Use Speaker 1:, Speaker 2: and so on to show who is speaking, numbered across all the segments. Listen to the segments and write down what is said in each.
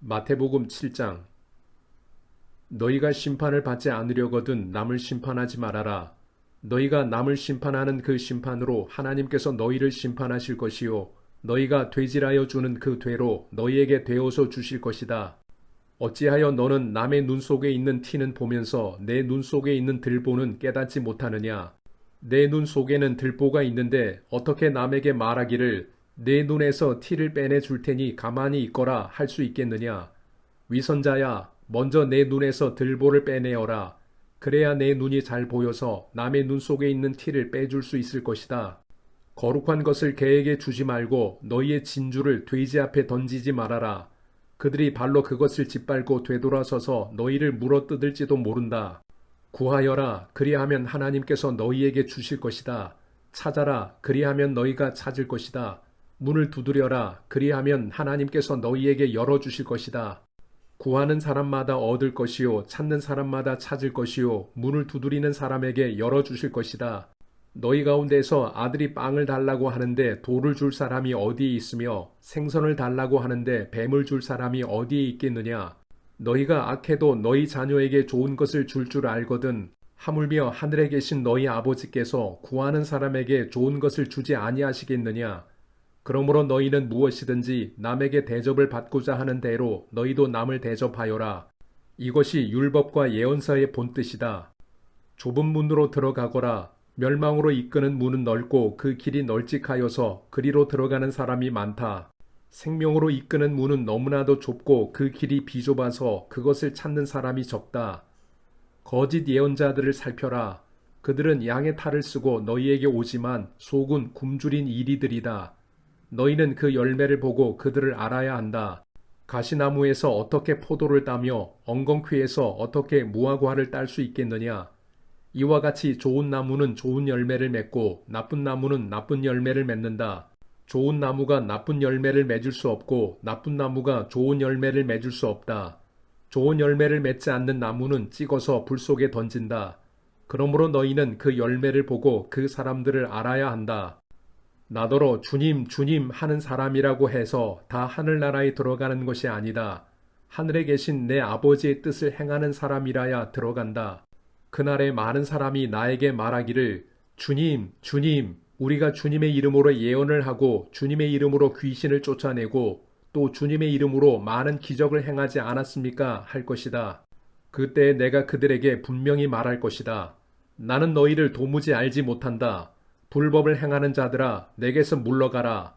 Speaker 1: 마태복음 7장 너희가 심판을 받지 않으려거든 남을 심판하지 말아라. 너희가 남을 심판하는 그 심판으로 하나님께서 너희를 심판하실 것이요 너희가 되질하여 주는 그 되로 너희에게 되어서 주실 것이다. 어찌하여 너는 남의 눈 속에 있는 티는 보면서 내 눈 속에 있는 들보는 깨닫지 못하느냐? 내 눈 속에는 들보가 있는데 어떻게 남에게 말하기를 내 눈에서 티를 빼내 줄 테니 가만히 있거라 할 수 있겠느냐? 위선자야, 먼저 내 눈에서 들보를 빼내어라. 그래야 내 눈이 잘 보여서 남의 눈 속에 있는 티를 빼줄 수 있을 것이다. 거룩한 것을 개에게 주지 말고 너희의 진주를 돼지 앞에 던지지 말아라. 그들이 발로 그것을 짓밟고 되돌아서서 너희를 물어뜯을지도 모른다. 구하여라. 그리하면 하나님께서 너희에게 주실 것이다. 찾아라. 그리하면 너희가 찾을 것이다. 문을 두드려라. 그리하면 하나님께서 너희에게 열어주실 것이다. 구하는 사람마다 얻을 것이요. 찾는 사람마다 찾을 것이요. 문을 두드리는 사람에게 열어주실 것이다. 너희 가운데서 아들이 빵을 달라고 하는데 돌을 줄 사람이 어디에 있으며 생선을 달라고 하는데 뱀을 줄 사람이 어디에 있겠느냐? 너희가 악해도 너희 자녀에게 좋은 것을 줄줄 알거든. 하물며 하늘에 계신 너희 아버지께서 구하는 사람에게 좋은 것을 주지 아니하시겠느냐? 그러므로 너희는 무엇이든지 남에게 대접을 받고자 하는 대로 너희도 남을 대접하여라. 이것이 율법과 예언서의 본뜻이다. 좁은 문으로 들어가거라. 멸망으로 이끄는 문은 넓고 그 길이 널찍하여서 그리로 들어가는 사람이 많다. 생명으로 이끄는 문은 너무나도 좁고 그 길이 비좁아서 그것을 찾는 사람이 적다. 거짓 예언자들을 살펴라. 그들은 양의 탈을 쓰고 너희에게 오지만 속은 굶주린 이리들이다. 너희는 그 열매를 보고 그들을 알아야 한다. 가시나무에서 어떻게 포도를 따며 엉겅퀴에서 어떻게 무화과를 딸 수 있겠느냐? 이와 같이 좋은 나무는 좋은 열매를 맺고 나쁜 나무는 나쁜 열매를 맺는다. 좋은 나무가 나쁜 열매를 맺을 수 없고 나쁜 나무가 좋은 열매를 맺을 수 없다. 좋은 열매를 맺지 않는 나무는 찍어서 불 속에 던진다. 그러므로 너희는 그 열매를 보고 그 사람들을 알아야 한다. 나더러 주님, 주님 하는 사람이라고 해서 다 하늘나라에 들어가는 것이 아니다. 하늘에 계신 내 아버지의 뜻을 행하는 사람이라야 들어간다. 그날에 많은 사람이 나에게 말하기를 주님, 주님, 우리가 주님의 이름으로 예언을 하고 주님의 이름으로 귀신을 쫓아내고 또 주님의 이름으로 많은 기적을 행하지 않았습니까? 할 것이다. 그때 내가 그들에게 분명히 말할 것이다. 나는 너희를 도무지 알지 못한다. 불법을 행하는 자들아, 내게서 물러가라.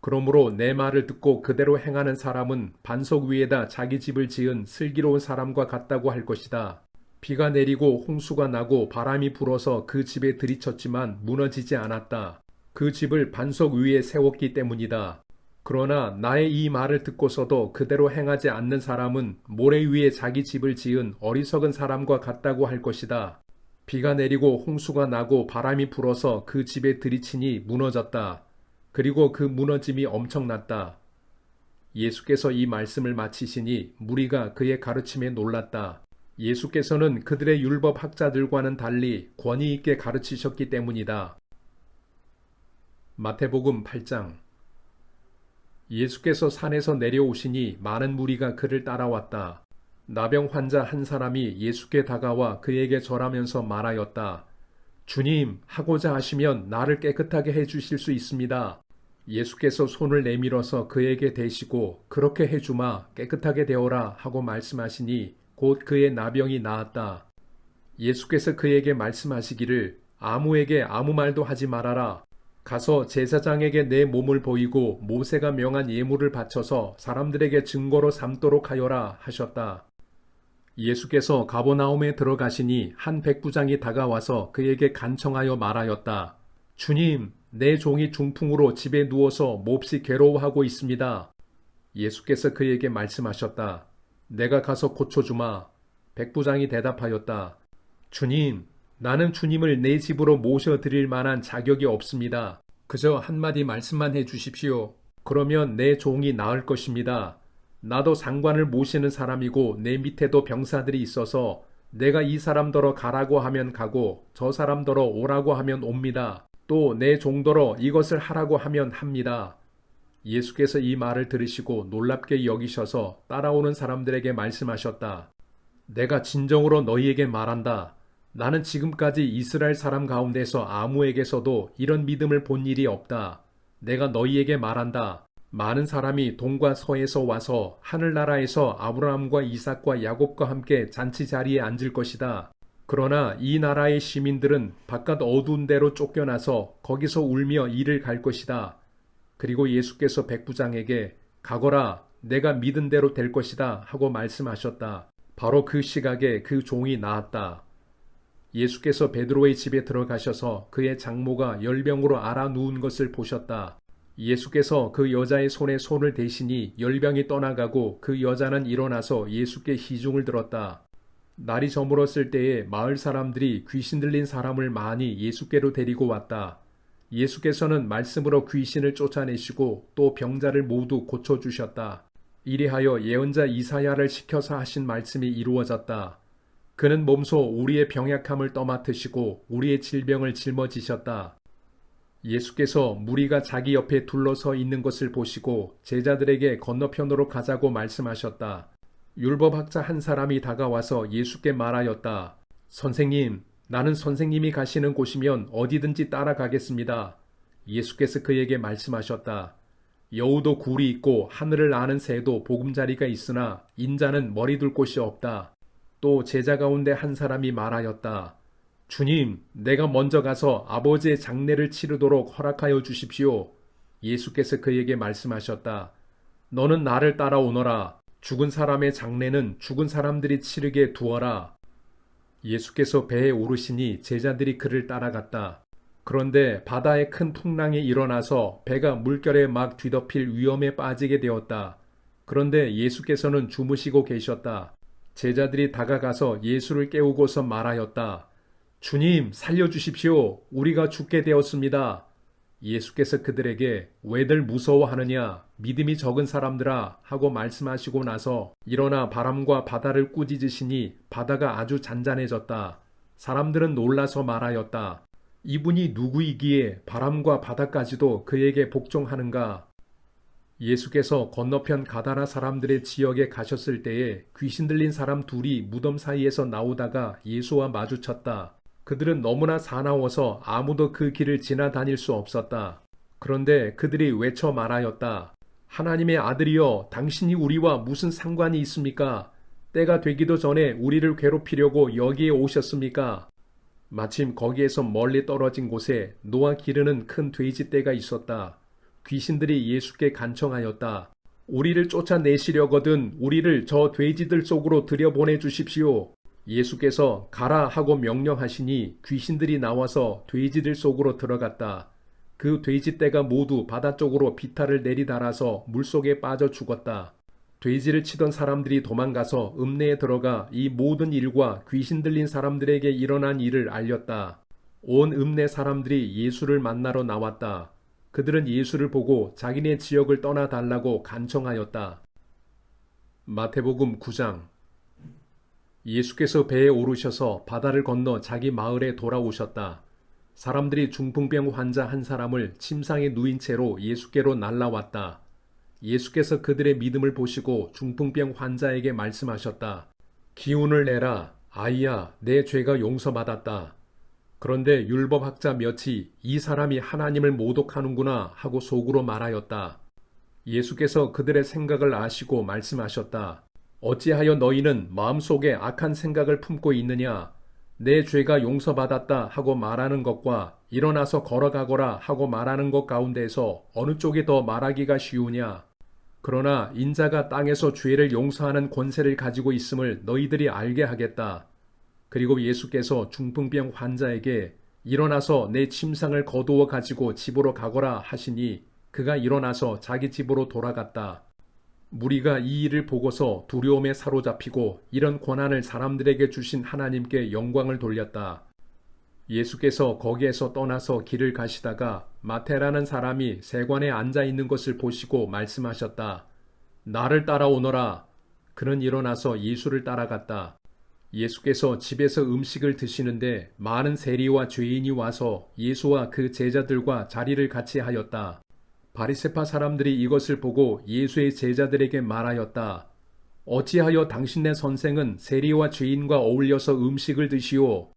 Speaker 1: 그러므로 내 말을 듣고 그대로 행하는 사람은 반석 위에다 자기 집을 지은 슬기로운 사람과 같다고 할 것이다. 비가 내리고 홍수가 나고 바람이 불어서 그 집에 들이쳤지만 무너지지 않았다. 그 집을 반석 위에 세웠기 때문이다. 그러나 나의 이 말을 듣고서도 그대로 행하지 않는 사람은 모래 위에 자기 집을 지은 어리석은 사람과 같다고 할 것이다. 비가 내리고 홍수가 나고 바람이 불어서 그 집에 들이치니 무너졌다. 그리고 그 무너짐이 엄청났다. 예수께서 이 말씀을 마치시니 무리가 그의 가르침에 놀랐다. 예수께서는 그들의 율법 학자들과는 달리 권위 있게 가르치셨기 때문이다. 마태복음 8장 예수께서 산에서 내려오시니 많은 무리가 그를 따라왔다. 나병 환자 한 사람이 예수께 다가와 그에게 절하면서 말하였다. 주님, 하고자 하시면 나를 깨끗하게 해 주실 수 있습니다. 예수께서 손을 내밀어서 그에게 대시고 그렇게 해주마 깨끗하게 되어라 하고 말씀하시니 곧 그의 나병이 나았다. 예수께서 그에게 말씀하시기를 아무에게 아무 말도 하지 말아라. 가서 제사장에게 내 몸을 보이고 모세가 명한 예물을 바쳐서 사람들에게 증거로 삼도록 하여라 하셨다. 예수께서 가보나움에 들어가시니 한 백부장이 다가와서 그에게 간청하여 말하였다. 주님, 내 종이 중풍으로 집에 누워서 몹시 괴로워하고 있습니다. 예수께서 그에게 말씀하셨다. 내가 가서 고쳐주마. 백부장이 대답하였다. 주님, 나는 주님을 내 집으로 모셔드릴 만한 자격이 없습니다. 그저 한마디 말씀만 해 주십시오. 그러면 내 종이 나을 것입니다. 나도 상관을 모시는 사람이고 내 밑에도 병사들이 있어서 내가 이 사람더러 가라고 하면 가고 저 사람더러 오라고 하면 옵니다. 또 내 종더러 이것을 하라고 하면 합니다. 예수께서 이 말을 들으시고 놀랍게 여기셔서 따라오는 사람들에게 말씀하셨다. 내가 진정으로 너희에게 말한다. 나는 지금까지 이스라엘 사람 가운데서 아무에게서도 이런 믿음을 본 일이 없다. 내가 너희에게 말한다. 많은 사람이 동과 서에서 와서 하늘나라에서 아브라함과 이삭과 야곱과 함께 잔치 자리에 앉을 것이다. 그러나 이 나라의 시민들은 바깥 어두운 데로 쫓겨나서 거기서 울며 이를 갈 것이다. 그리고 예수께서 백부장에게 가거라 내가 믿은 대로 될 것이다 하고 말씀하셨다. 바로 그 시각에 그 종이 나았다. 예수께서 베드로의 집에 들어가셔서 그의 장모가 열병으로 알아 누운 것을 보셨다. 예수께서 그 여자의 손에 손을 대시니 열병이 떠나가고 그 여자는 일어나서 예수께 희중을 들었다. 날이 저물었을 때에 마을 사람들이 귀신 들린 사람을 많이 예수께로 데리고 왔다. 예수께서는 말씀으로 귀신을 쫓아내시고 또 병자를 모두 고쳐주셨다. 이리하여 예언자 이사야를 시켜서 하신 말씀이 이루어졌다. 그는 몸소 우리의 병약함을 떠맡으시고 우리의 질병을 짊어지셨다. 예수께서 무리가 자기 옆에 둘러서 있는 것을 보시고 제자들에게 건너편으로 가자고 말씀하셨다. 율법학자 한 사람이 다가와서 예수께 말하였다. 선생님, 나는 선생님이 가시는 곳이면 어디든지 따라가겠습니다. 예수께서 그에게 말씀하셨다. 여우도 굴이 있고 하늘을 아는 새도 보금자리가 있으나 인자는 머리 둘 곳이 없다. 또 제자 가운데 한 사람이 말하였다. 주님, 내가 먼저 가서 아버지의 장례를 치르도록 허락하여 주십시오. 예수께서 그에게 말씀하셨다. 너는 나를 따라오너라. 죽은 사람의 장례는 죽은 사람들이 치르게 두어라. 예수께서 배에 오르시니 제자들이 그를 따라갔다. 그런데 바다에 큰 풍랑이 일어나서 배가 물결에 막 뒤덮일 위험에 빠지게 되었다. 그런데 예수께서는 주무시고 계셨다. 제자들이 다가가서 예수를 깨우고서 말하였다. 주님, 살려주십시오. 우리가 죽게 되었습니다. 예수께서 그들에게 왜들 무서워하느냐? 믿음이 적은 사람들아 하고 말씀하시고 나서 일어나 바람과 바다를 꾸짖으시니 바다가 아주 잔잔해졌다. 사람들은 놀라서 말하였다. 이분이 누구이기에 바람과 바다까지도 그에게 복종하는가? 예수께서 건너편 가다라 사람들의 지역에 가셨을 때에 귀신 들린 사람 둘이 무덤 사이에서 나오다가 예수와 마주쳤다. 그들은 너무나 사나워서 아무도 그 길을 지나다닐 수 없었다. 그런데 그들이 외쳐 말하였다. 하나님의 아들이여, 당신이 우리와 무슨 상관이 있습니까? 때가 되기도 전에 우리를 괴롭히려고 여기에 오셨습니까? 마침 거기에서 멀리 떨어진 곳에 노아 기르는 큰 돼지 떼가 있었다. 귀신들이 예수께 간청하였다. 우리를 쫓아내시려거든 우리를 저 돼지들 속으로 들여보내 주십시오. 예수께서 가라 하고 명령하시니 귀신들이 나와서 돼지들 속으로 들어갔다. 그 돼지 떼가 모두 바다 쪽으로 비탈을 내리달아서 물속에 빠져 죽었다. 돼지를 치던 사람들이 도망가서 읍내에 들어가 이 모든 일과 귀신 들린 사람들에게 일어난 일을 알렸다. 온 읍내 사람들이 예수를 만나러 나왔다. 그들은 예수를 보고 자기네 지역을 떠나달라고 간청하였다. 마태복음 9장 예수께서 배에 오르셔서 바다를 건너 자기 마을에 돌아오셨다. 사람들이 중풍병 환자 한 사람을 침상에 누인 채로 예수께로 날라왔다. 예수께서 그들의 믿음을 보시고 중풍병 환자에게 말씀하셨다. 기운을 내라. 아이야, 내 죄가 용서받았다. 그런데 율법학자 몇이 이 사람이 하나님을 모독하는구나 하고 속으로 말하였다. 예수께서 그들의 생각을 아시고 말씀하셨다. 어찌하여 너희는 마음속에 악한 생각을 품고 있느냐? 내 죄가 용서받았다 하고 말하는 것과 일어나서 걸어가거라 하고 말하는 것 가운데서 어느 쪽이 더 말하기가 쉬우냐? 그러나 인자가 땅에서 죄를 용서하는 권세를 가지고 있음을 너희들이 알게 하겠다. 그리고 예수께서 중풍병 환자에게 일어나서 내 침상을 거두어 가지고 집으로 가거라 하시니 그가 일어나서 자기 집으로 돌아갔다. 무리가 이 일을 보고서 두려움에 사로잡히고 이런 권한을 사람들에게 주신 하나님께 영광을 돌렸다. 예수께서 거기에서 떠나서 길을 가시다가 마테라는 사람이 세관에 앉아 있는 것을 보시고 말씀하셨다. 나를 따라오너라. 그는 일어나서 예수를 따라갔다. 예수께서 집에서 음식을 드시는데 많은 세리와 죄인이 와서 예수와 그 제자들과 자리를 같이 하였다. 바리세파 사람들이 이것을 보고 예수의 제자들에게 말하였다. 어찌하여 당신네 선생은 세리와 죄인과 어울려서 음식을 드시오?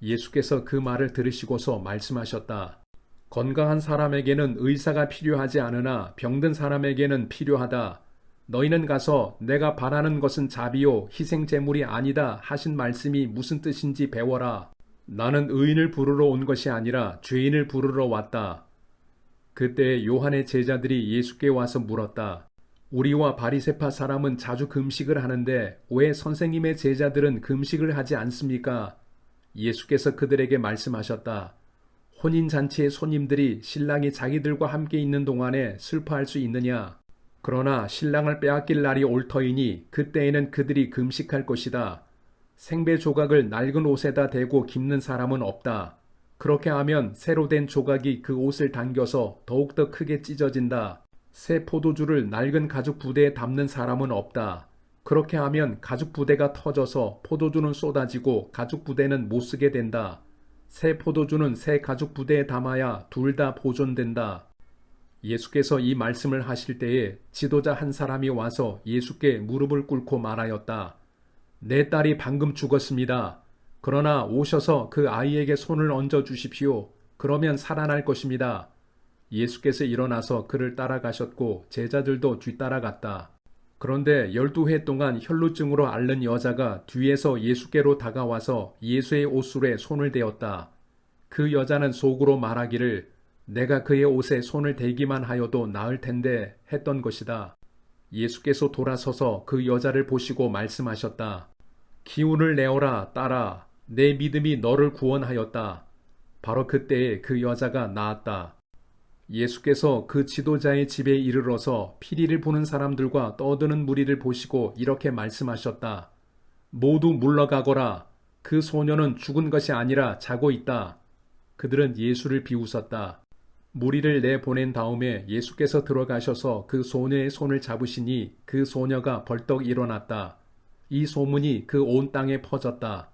Speaker 1: 예수께서 그 말을 들으시고서 말씀하셨다. 건강한 사람에게는 의사가 필요하지 않으나 병든 사람에게는 필요하다. 너희는 가서 내가 바라는 것은 자비요 희생 제물이 아니다 하신 말씀이 무슨 뜻인지 배워라. 나는 의인을 부르러 온 것이 아니라 죄인을 부르러 왔다. 그때 요한의 제자들이 예수께 와서 물었다. 우리와 바리세파 사람은 자주 금식을 하는데 왜 선생님의 제자들은 금식을 하지 않습니까? 예수께서 그들에게 말씀하셨다. 혼인 잔치의 손님들이 신랑이 자기들과 함께 있는 동안에 슬퍼할 수 있느냐? 그러나 신랑을 빼앗길 날이 올 터이니 그때에는 그들이 금식할 것이다. 생배 조각을 낡은 옷에다 대고 깁는 사람은 없다. 그렇게 하면 새로 된 조각이 그 옷을 당겨서 더욱더 크게 찢어진다. 새 포도주를 낡은 가죽 부대에 담는 사람은 없다. 그렇게 하면 가죽 부대가 터져서 포도주는 쏟아지고 가죽 부대는 못 쓰게 된다. 새 포도주는 새 가죽 부대에 담아야 둘 다 보존된다. 예수께서 이 말씀을 하실 때에 지도자 한 사람이 와서 예수께 무릎을 꿇고 말하였다. 내 딸이 방금 죽었습니다. 그러나 오셔서 그 아이에게 손을 얹어 주십시오. 그러면 살아날 것입니다. 예수께서 일어나서 그를 따라가셨고 제자들도 뒤따라갔다. 그런데 열두 해 동안 혈루증으로 앓는 여자가 뒤에서 예수께로 다가와서 예수의 옷술에 손을 대었다. 그 여자는 속으로 말하기를 내가 그의 옷에 손을 대기만 하여도 나을 텐데 했던 것이다. 예수께서 돌아서서 그 여자를 보시고 말씀하셨다. 기운을 내어라, 딸아. 내 믿음이 너를 구원하였다. 바로 그때에 그 여자가 나았다. 예수께서 그 지도자의 집에 이르러서 피리를 부는 사람들과 떠드는 무리를 보시고 이렇게 말씀하셨다. 모두 물러가거라. 그 소녀는 죽은 것이 아니라 자고 있다. 그들은 예수를 비웃었다. 무리를 내보낸 다음에 예수께서 들어가셔서 그 소녀의 손을 잡으시니 그 소녀가 벌떡 일어났다. 이 소문이 그 온 땅에 퍼졌다.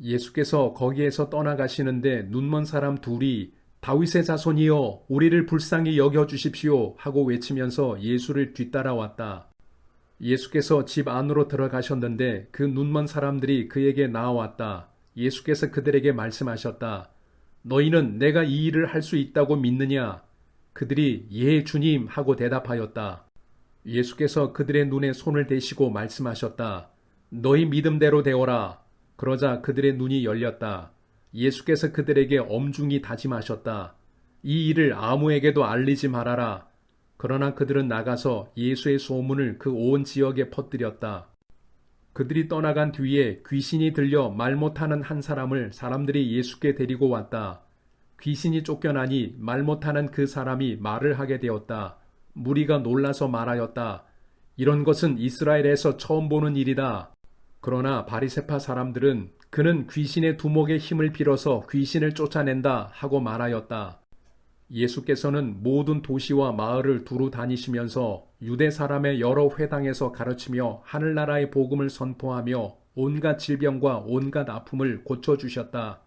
Speaker 1: 예수께서 거기에서 떠나가시는데 눈먼 사람 둘이 다윗의 자손이여 우리를 불쌍히 여겨 주십시오 하고 외치면서 예수를 뒤따라왔다. 예수께서 집 안으로 들어가셨는데 그 눈먼 사람들이 그에게 나와왔다. 예수께서 그들에게 말씀하셨다. 너희는 내가 이 일을 할 수 있다고 믿느냐? 그들이 예 주님 하고 대답하였다. 예수께서 그들의 눈에 손을 대시고 말씀하셨다. 너희 믿음대로 되어라. 그러자 그들의 눈이 열렸다. 예수께서 그들에게 엄중히 다짐하셨다. 이 일을 아무에게도 알리지 말아라. 그러나 그들은 나가서 예수의 소문을 그 온 지역에 퍼뜨렸다. 그들이 떠나간 뒤에 귀신이 들려 말 못하는 한 사람을 사람들이 예수께 데리고 왔다. 귀신이 쫓겨나니 말 못하는 그 사람이 말을 하게 되었다. 무리가 놀라서 말하였다. 이런 것은 이스라엘에서 처음 보는 일이다. 그러나 바리세파 사람들은 그는 귀신의 두목의 힘을 빌어서 귀신을 쫓아낸다 하고 말하였다. 예수께서는 모든 도시와 마을을 두루 다니시면서 유대 사람의 여러 회당에서 가르치며 하늘나라의 복음을 선포하며 온갖 질병과 온갖 아픔을 고쳐주셨다.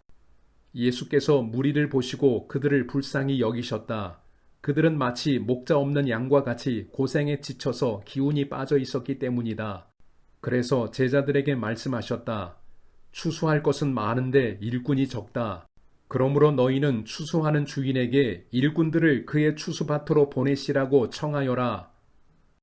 Speaker 1: 예수께서 무리를 보시고 그들을 불쌍히 여기셨다. 그들은 마치 목자 없는 양과 같이 고생에 지쳐서 기운이 빠져 있었기 때문이다. 그래서 제자들에게 말씀하셨다. 추수할 것은 많은데 일꾼이 적다. 그러므로 너희는 추수하는 주인에게 일꾼들을 그의 추수밭으로 보내시라고 청하여라.